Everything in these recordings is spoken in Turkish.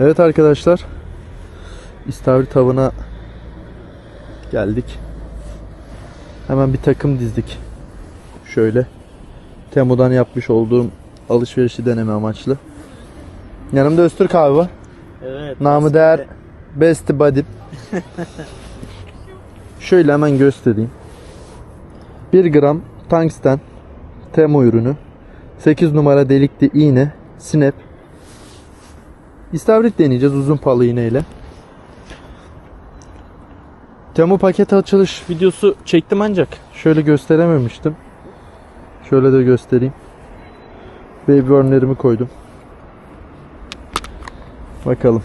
Evet arkadaşlar. İstavrit avına geldik. Hemen bir takım dizdik. Şöyle. Temu'dan yapmış olduğum alışverişi deneme amaçlı. Yanımda Öztürk abi var. Evet. Namı değer Best Buddy. Şöyle hemen göstereyim. 1 gram tungsten Temu ürünü. 8 numara delikli iğne. Snap. İstavrit deneyeceğiz uzun palı iğneyle. Temu paket açılış videosu çektim ancak şöyle gösterememiştim. Şöyle de göstereyim. Baby worm'lerimi koydum. Bakalım.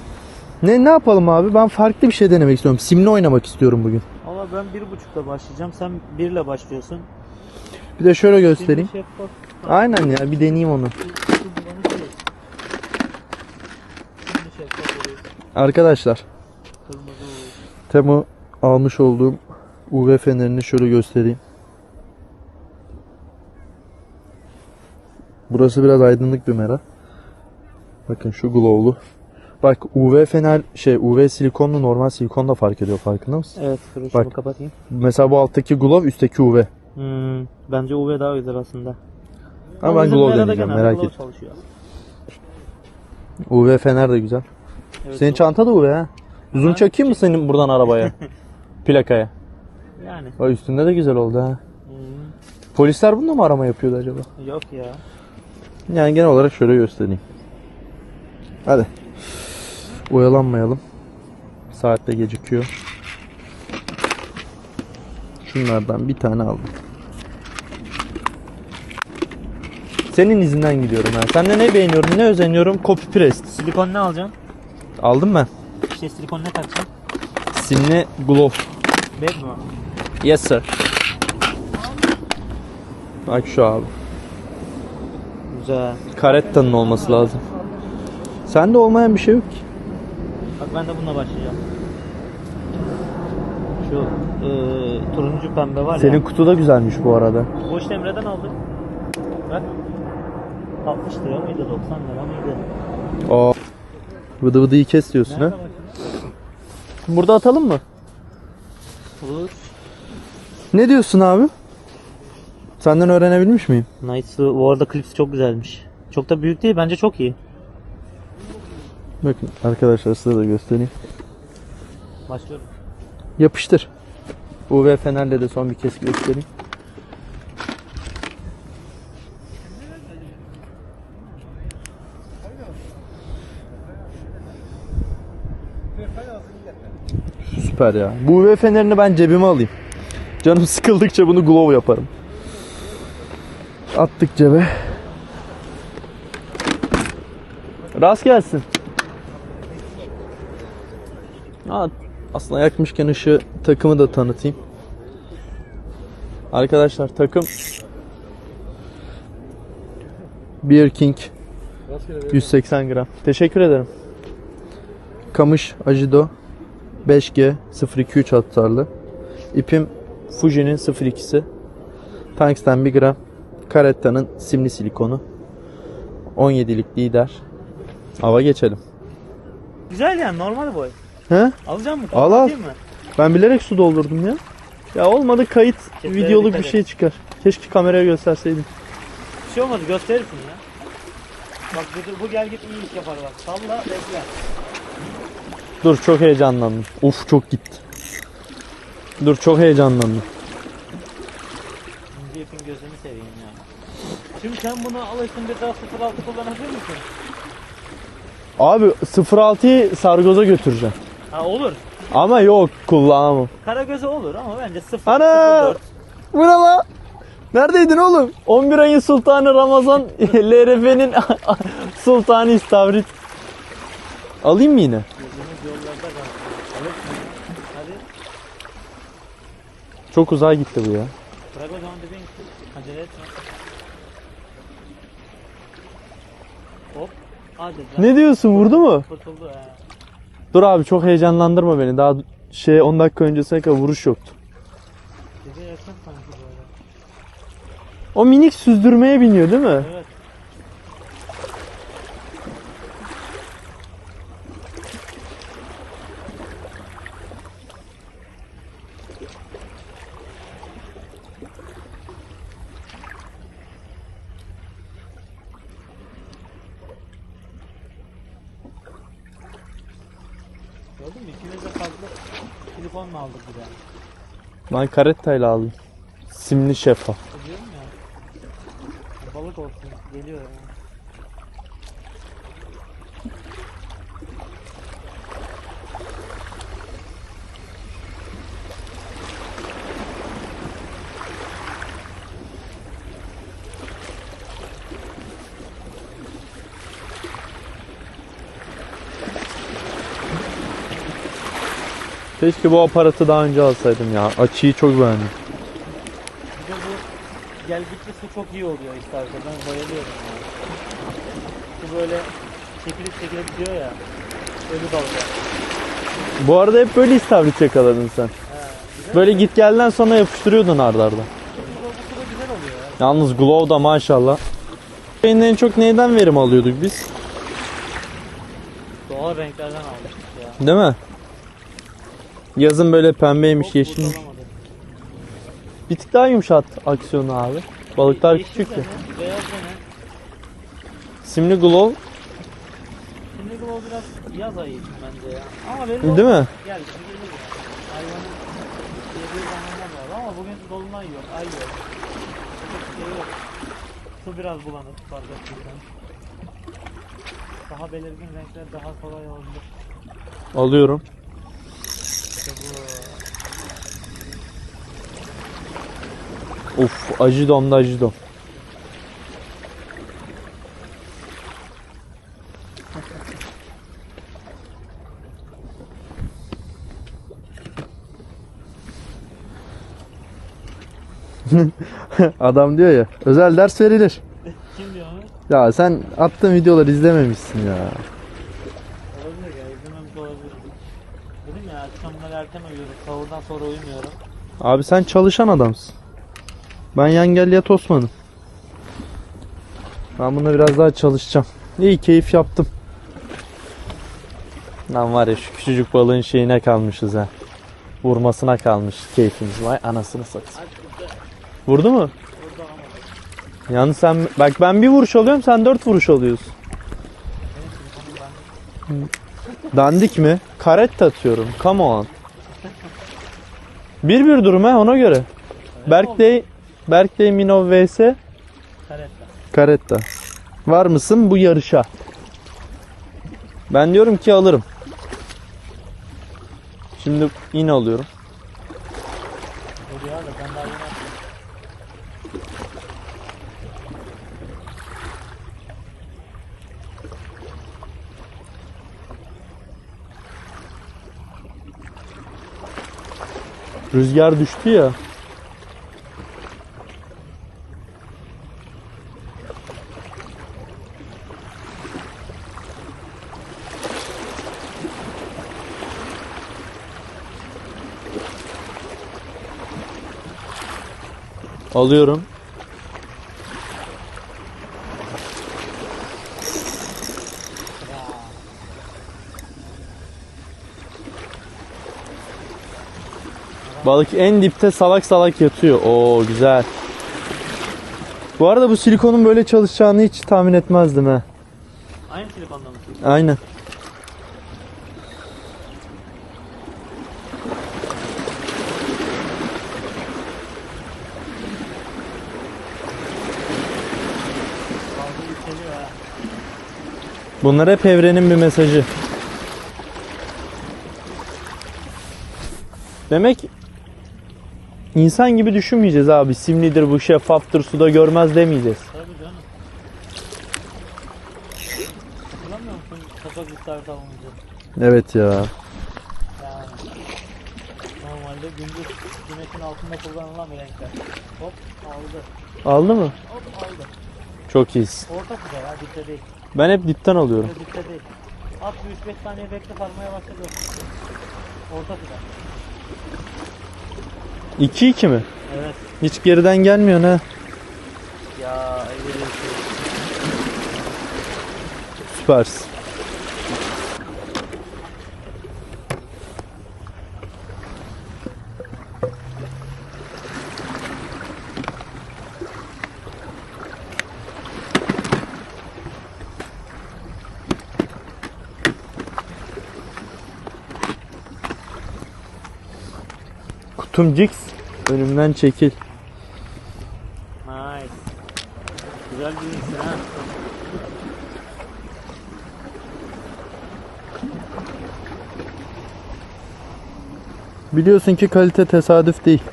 Ne ne yapalım abi? Ben farklı bir şey denemek istiyorum. Simle oynamak istiyorum bugün. Ama ben bir buçukta başlayacağım. Sen birle başlıyorsun. Bir de şöyle göstereyim. Aynen ya bir deneyeyim onu. Şu bulanık değil. Şimdi şeffaf oluyor. Arkadaşlar. Temu almış olduğum UV fenerini şöyle göstereyim. Burası biraz aydınlık bir mera. Bakın şu glow'lu. Bak UV fener şey UV silikonlu normal silikon da fark ediyor farkında mısın? Evet. Şunu Bak. kapatayım. Mesela bu alttaki glow üstteki UV. Hmm, bence UV daha güzel aslında. Ama ben glow deneyeceğim merak glow et. çalışıyor. UV fener de güzel. Evet, Senin doğru. çanta da UV ha. Uzun Ha, çakayım mı senin buradan arabaya? Plakaya. Yani. O üstünde de güzel oldu ha. Hmm, Polisler bununla mı arama yapıyordu acaba? yok ya. Yani genel olarak şöyle göstereyim. Hadi. Oyalanmayalım. Saat de gecikiyor. Şunlardan bir tane aldım. Senin izinden gidiyorum ben. Sen de ne beğeniyorum, ne özeniyorum? Copy paste. Silikon ne alacaksın? Aldım ben. İşte silikon ne takacaksın? Simli glove. Bed mi? Yes sir. Bak şu abi. Güzel. Karetta'nın olması lazım. Sende olmayan bir şey yok ki. Bak ben de bununla başlayacağım. Şu eee, turuncu pembe var Senin ya. kutu da güzelmiş bu arada. Boş Emre'den aldık. Bak. 60 lira mıydı 90 lira mıydı? Aa. Vıdı vıdıyı kes diyorsun ha. Burada atalım mı? Olur. Ne diyorsun abi? Senden öğrenebilmiş miyim? Knights'ı bu arada klips çok güzelmiş. Çok da büyük değil bence çok iyi. Bakın arkadaşlar size de göstereyim. Başlıyorum. Yapıştır. UV fenerle de son bir kez göstereyim. Süper ya. Bu UV fenerini ben cebime alayım. Canım sıkıldıkça bunu glow yaparım. Attık cebe. Rast gelsin. Aa, aslında yakmışken ışığı takımı da tanıtayım. Arkadaşlar takım Beer King 180 gram. Teşekkür ederim. Kamış Ajido 5G 023 hatarlı. İpim Fuji'nin 02'si. Tungsten 1 gram. Caretta'nın simli silikonu. 17'lik lider. Hava geçelim. Güzel yani normal boy. He? Alacağım mı? Al, al. Ben bilerek su doldurdum ya. Ya olmadı kayıt Keslere videoluk bir şey çıkar. Keşke kameraya gösterseydim. Bir şey olmadı gösterirsin ya. Bak bu, bu gel git iyi iş yapar bak. Salla bekle. Dur çok heyecanlandım. Uf çok gitti. Dur çok heyecanlandım. İpin gözünü seveyim ya. Şimdi sen bunu alırsın bir daha 06 kullanabilir misin? Abi 06'yı sargoza götüreceğim. Ha olur. Ama yok kullanamam. Karagöz'e olur ama bence 0 Ana! 04. Bu ne lan? Neredeydin oğlum? 11 ayın sultanı Ramazan LRF'nin sultanı istavrit. Alayım mı yine? Gözümüz yollarda kalsın. Alırsın ya. Hadi. Çok uzağa gitti bu ya. Bırak o zaman dediğin acele etme. Hop. Lan. Ne diyorsun vurdu mu? Kurtuldu ha. Dur abi çok heyecanlandırma beni. Daha şey 10 dakika öncesine kadar vuruş yoktu. Gece yakın sanki böyle. O minik süzdürmeye biniyor değil mi? Evet. Gördün mü? İkimiz de farklı silikonla aldık bir de. Ben karettayla aldım. Simli şeffaf. Biliyorum ya. Balık olsun. Geliyor yani. Keşke bu aparatı daha önce alsaydım ya. Açıyı çok beğendim. Bir de bu gel gitti su çok iyi oluyor işte arkadan bayılıyorum yani. Su böyle çekilip çekilip gidiyor ya. Ölü dalga. Bu arada hep böyle istavrit yakaladın sen. Böyle git gelden sonra yapıştırıyordun ardarda. arda. Bu, bu su da güzel oluyor ya. Yalnız Glow da maşallah. En çok neyden verim alıyorduk biz? Doğal renklerden almıştık ya. Değil mi? Yazın böyle pembeymiş, yeşilmiş. Bir tık daha yumuşat aksiyonu abi. Balıklar Yeşil küçük de ya. Beyaz da ne? Simli Glow Şimdi bu biraz yaz ayı için bence ya. Ama belli değil mi? Gel şimdi ya. Hayvanın yediği zamanlar var ama bugün dolunay yok, ay yok. Çok şey yok. Su biraz bulanık fark ettiysen. Daha belirgin renkler daha kolay olabilir. Alıyorum. İşte bu. Of acıdom da acıdom. Adam diyor ya özel ders verilir. Kim diyor onu? Ya sen attığın videoları izlememişsin ya. Olabilir ya, izlememiş olabilir. Dedim ya akşamları erken uyuyorum, sahurdan sonra uyumuyorum. Abi sen çalışan adamsın. Ben Yangelyat Osman'ım. Ben bunda biraz daha çalışacağım. İyi keyif yaptım. Lan var ya şu küçücük balığın şeyine kalmışız ha. Vurmasına kalmış keyfimiz. Vay anasını satayım. Vurdu mu? Yalnız sen bak ben bir vuruş alıyorum sen dört vuruş alıyorsun. Dandik mi? Karette atıyorum. Come on. Bir bir durum ha ona göre. Berkday, Berkday Minov vs Karetta. Karetta. Var mısın bu yarışa? Ben diyorum ki alırım. Şimdi yine alıyorum. Dur ya da ben daha yeni attım. Rüzgar düştü ya. Alıyorum. Balık en dipte salak salak yatıyor. Oo güzel. Bu arada bu silikonun böyle çalışacağını hiç tahmin etmezdim ha. Aynı telefonda mısın? Aynen. Bunlar hep evrenin bir mesajı. Demek insan gibi düşünmeyeceğiz abi. Simlidir bu şeffaftır suda görmez demeyeceğiz. Tabii canım. Hatırlamıyor musun? Evet ya. Yani normalde gündüz güneşin altında kullanılan bir renkler. Hop aldı. Aldı mı? Hop aldı. Çok iyisin. Orta sıra ya dipte değil. Ben hep dipten alıyorum. Dipte değil. At bir 3-5 saniye bekle sarmaya başladı. Orta sıra. 2-2 mi? Evet. Hiç geriden gelmiyor ha. Ya şey. Süpersin. Hortum Jigs. Önümden çekil. Nice. Güzel bir insin ha. Biliyorsun ki kalite tesadüf değil.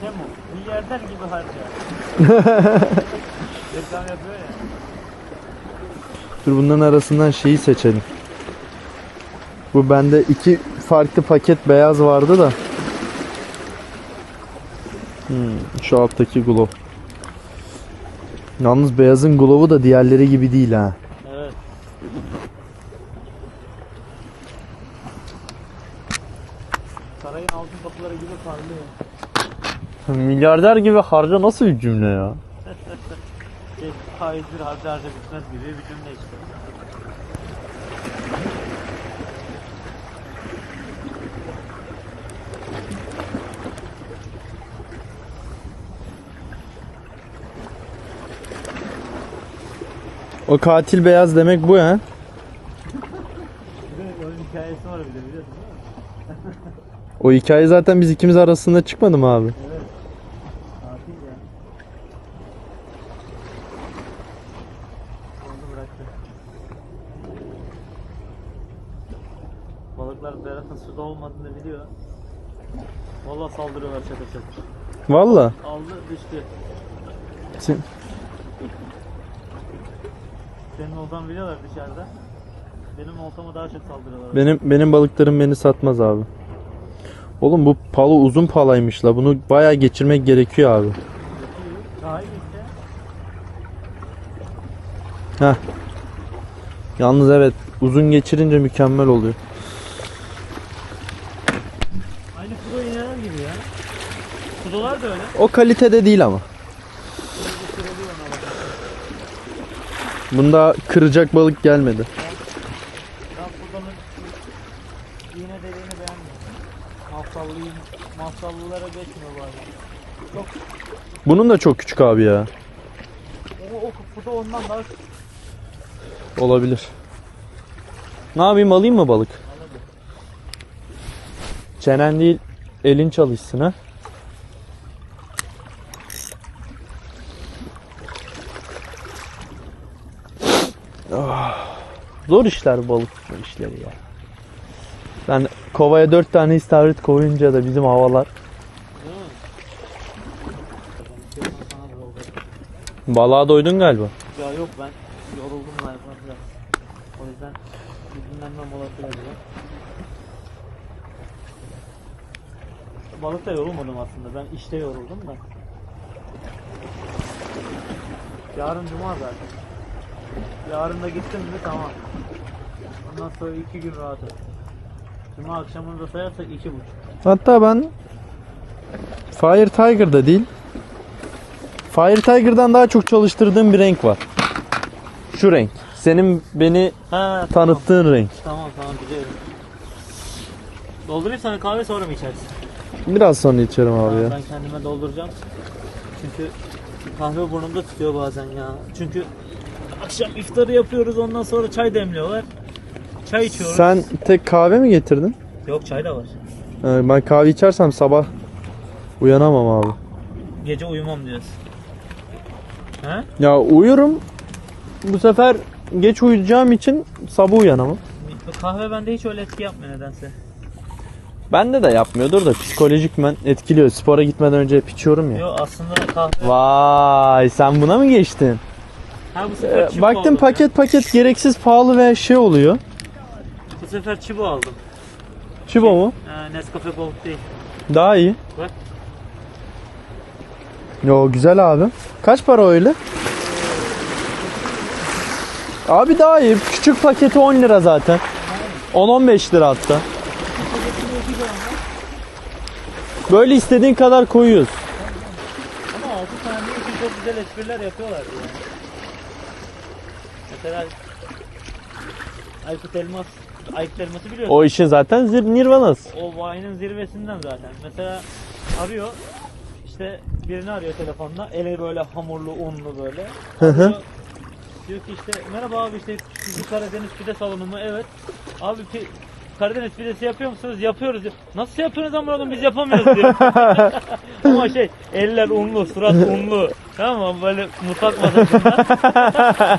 Temu bir yerden gibi harca. Reklam yapıyor ya. Dur bunların arasından şeyi seçelim. Bu bende iki farklı paket beyaz vardı da. Hmm, şu alttaki glove. Yalnız beyazın glove'u da diğerleri gibi değil ha. Evet. Sarayın altın kapıları gibi parlıyor. Milyarder gibi harca nasıl bir cümle ya? Şey, faizdir harca harca bitmez gibi bir cümle işte. O katil beyaz demek bu ha. Onun hikayesi var bir de biliyorsun değil mi? O hikaye zaten biz ikimiz arasında çıkmadı mı abi? Evet. Tatil ya. Onu bıraktı. Balıklar Berat'ın suda olmadığını biliyor. Valla saldırıyorlar çatır çatır. Valla. Aldı düştü. Sen- Senin oltan biliyorlar dışarıda. Benim oltama daha çok saldırıyorlar. Benim benim balıklarım beni satmaz abi. Oğlum bu palo uzun palaymış la. Bunu bayağı geçirmek gerekiyor abi. Heh. Yalnız evet uzun geçirince mükemmel oluyor. Aynı pro iğneler gibi ya. Kudolar da öyle. O kalitede değil ama. Bunda kıracak balık gelmedi. İğne, mafsallılara geçmiyor bazen. Çok, Bunun da çok küçük abi ya. o, o kuda ondan daha küçük. Olabilir. Ne yapayım alayım mı balık? Anladın. Çenen değil elin çalışsın ha. Ah, Zor işler balık işleri ya. Ben kovaya dört tane istavrit koyunca da bizim havalar Değil mi? Sana da oldu. Balığa doydun galiba. Ya yok ben yoruldum galiba biraz. O yüzden bir dinlenme molası vereceğim. Balıkta yorulmadım aslında. Ben işte yoruldum da. Yarın cuma zaten. Yarın da gittim mi tamam. Ondan sonra iki gün rahatım. Cuma akşamını da sayarsak iki buçuk. Hatta ben Fire Tiger'da değil Fire Tiger'dan daha çok çalıştırdığım bir renk var. Şu renk. Senin beni Ha, tanıttığın renk. Tamam tamam biliyorum. Doldurayım sana kahve sonra mı içersin? Biraz sonra içerim abi Ha, ya. Ben kendime dolduracağım. Çünkü kahve burnumda tutuyor bazen ya. Çünkü akşam iftarı yapıyoruz ondan sonra çay demliyorlar. Çay içiyoruz. Sen tek kahve mi getirdin? Yok çay da var. Ee, Ben kahve içersem sabah uyanamam abi. Gece uyumam diyorsun. He? Ya uyurum. Bu sefer geç uyuyacağım için sabah uyanamam. Kahve bende hiç öyle etki yapmıyor nedense. Bende de yapmıyordur da psikolojik men etkiliyor. Spora gitmeden önce hep içiyorum ya. Yok aslında kahve... Vay sen buna mı geçtin? Ha bu sefer Ee, çibo baktım aldım paket paket gereksiz pahalı ve şey oluyor. ya. Bu sefer çibo aldım. Çibo mu? Ha, Nescafe Gold değil. Daha iyi. Bak. Yo güzel abi. Kaç para öyle? Abi daha iyi. Küçük paketi 10 lira zaten. 10-15 lira hatta. Böyle istediğin kadar koyuyoruz. Ama 6 saniye için çok güzel espriler yapıyorlar yani. Mesela Aykut Elmas Aykut Elmas'ı biliyorsun. O işin zaten zir nirvanası. O Vine'ın zirvesinden zaten. Mesela arıyor işte birini arıyor telefonla. Eli böyle hamurlu, unlu böyle. Hı hı. Diyor ki işte merhaba abi işte Kuzu Karadeniz pide salonu mu? Evet. Abi pi- Karadeniz pidesi yapıyor musunuz? Yapıyoruz diyor. Nasıl yapıyorsunuz ama oğlum biz yapamıyoruz diyor. ama şey eller unlu, surat unlu. Tamam mı? Böyle mutfak masasında.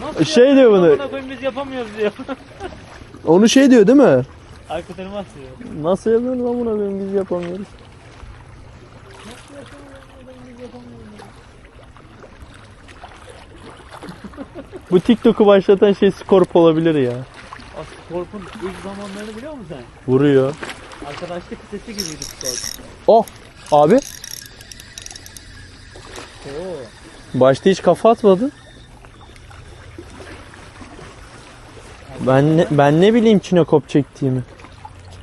Nasıl Şey diyor bunu. Amına koyayım biz yapamıyoruz diyor. Onu şey diyor değil mi? Aykut Elmas diyor. Nasıl yapıyoruz buna koyayım biz yapamıyoruz. Nasıl yapamıyoruz oğlum biz yapamıyoruz. Bu TikTok'u başlatan şey Scorp olabilir ya. Aslında Kork'un ilk zamanlarını biliyor musun sen? Vuruyor. Arkadaşlık sesi gibiydi Kork. Oh abi Oo. başta hiç kafa atmadı. Ben ne, ben ne bileyim Çinekop çektiğimi.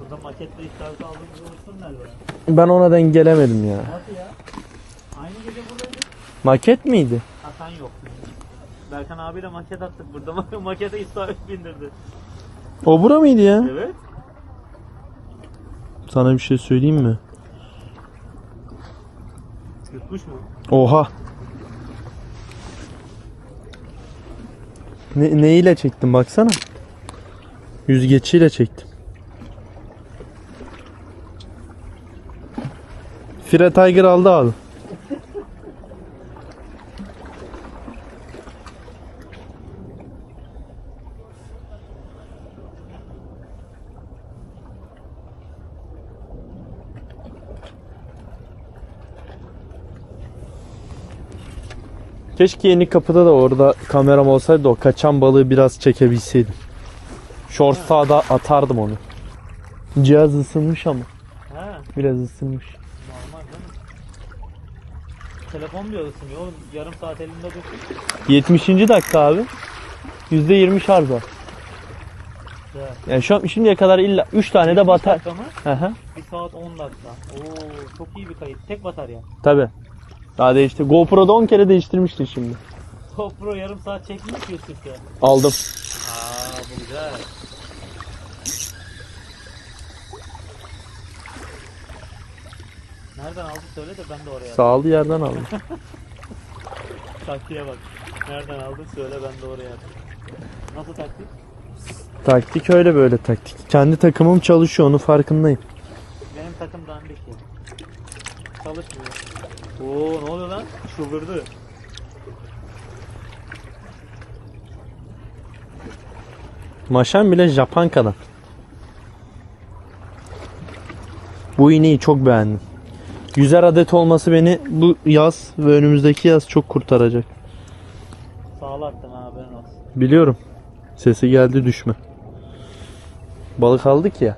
Burada maketle işareti aldığımızı unuttun galiba. Ben ona denk gelemedim ya. Nasıl ya? Aynı gece buradaydık. Maket miydi? Ha sen yoktun. Berkan abiyle maket attık burada. Ma- Makete isabet bindirdi. O bura mıydı ya? Evet. Sana bir şey söyleyeyim mi? Yutmuş mu? Oha. Ne, neyle çektim baksana. Yüzgeçiyle çektim. Fire Tiger aldı abi. Keşke yeni kapıda da orada kameram olsaydı o kaçan balığı biraz çekebilseydim. Shorts'a da atardım onu. Cihaz ısınmış ama. Ha Biraz ısınmış. normal değil mi? Telefon diyor ısınıyor oğlum. Yarım saat elinde dursun. 70. dakika abi. %20 şarj var. Yani şu an şimdiye kadar illa 3 tane de batar. dakika mı? Hı hı. 1 saat 10 dakika. Oo çok iyi bir kayıt. Tek batarya. Tabi. Daha değişti. GoPro'da 10 kere değiştirmiştin şimdi. GoPro yarım saat çekmiş üst üste. Aldım. Aa bu güzel. Nereden aldın söyle de ben de oraya. Sağlı yerden aldım. Taktiğe bak. Nereden aldın söyle ben de oraya atayım. Nasıl taktik? taktik öyle böyle taktik. Kendi takımım çalışıyor onun farkındayım. Benim takım dandik ya. Çalışmıyor. Oo ne oluyor lan? Şubırdı. Maşan bile Japanka'dan. Bu iğneyi çok beğendim. 100'er adet olması beni bu yaz ve önümüzdeki yaz çok kurtaracak. Sağla ha haberin olsun. Biliyorum. Sesi geldi düşme. Balık aldık ya.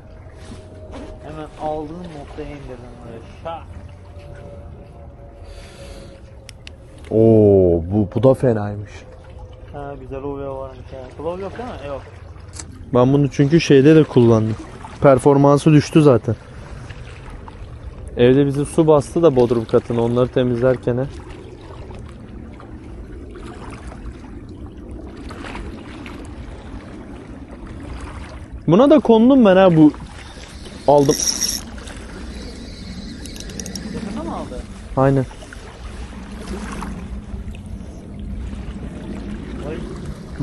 Hemen aldığım Oo bu bu da fenaymış. Ha güzel oluyor varmış ha. Glove yok değil mi? Yok. Ben bunu çünkü şeyde de kullandım. Performansı düştü zaten. Evde bizi su bastı da bodrum katını onları temizlerken. he. Buna da kondum ben ha bu. Aldım. Yakında mı aldı? Aynen. Vay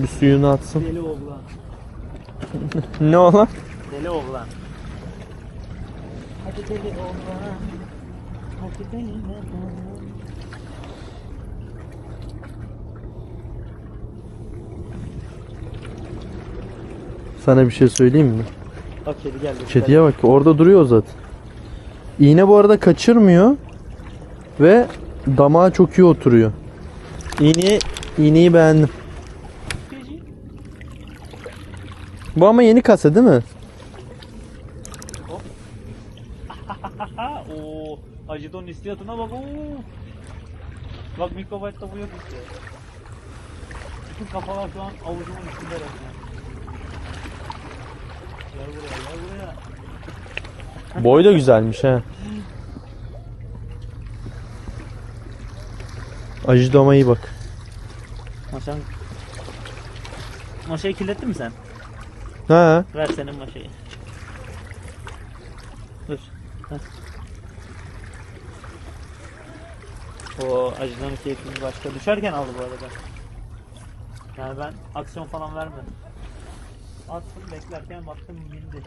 Bir suyunu atsın. deli oğlan. Ne olan? Deli oğlan. Hadi deli oğlan. Hadi deli oğlan. Sana bir şey söyleyeyim mi? Bak kedi geldi. Kediye bak orada duruyor zaten. İğne bu arada kaçırmıyor ve damağa çok iyi oturuyor. İğneyi, iğneyi beğendim. Kedi. Bu ama yeni kase değil mi? Ha o Acidon istiyatına bak oo. Bak mikrobaytta bu yok işte. Bütün kafalar şu an avucumun üstünde resmen. Gel buraya gel buraya. Boy da güzelmiş ha. Ajdoma iyi bak. Maşan... Maşayı kirlettin mi sen? Ha. Ver senin maşayı. Dur. Heh. O acıdan keyfimiz başka. Düşerken aldı bu arada. Yani ben aksiyon falan vermedim. Attım beklerken baktım bindi.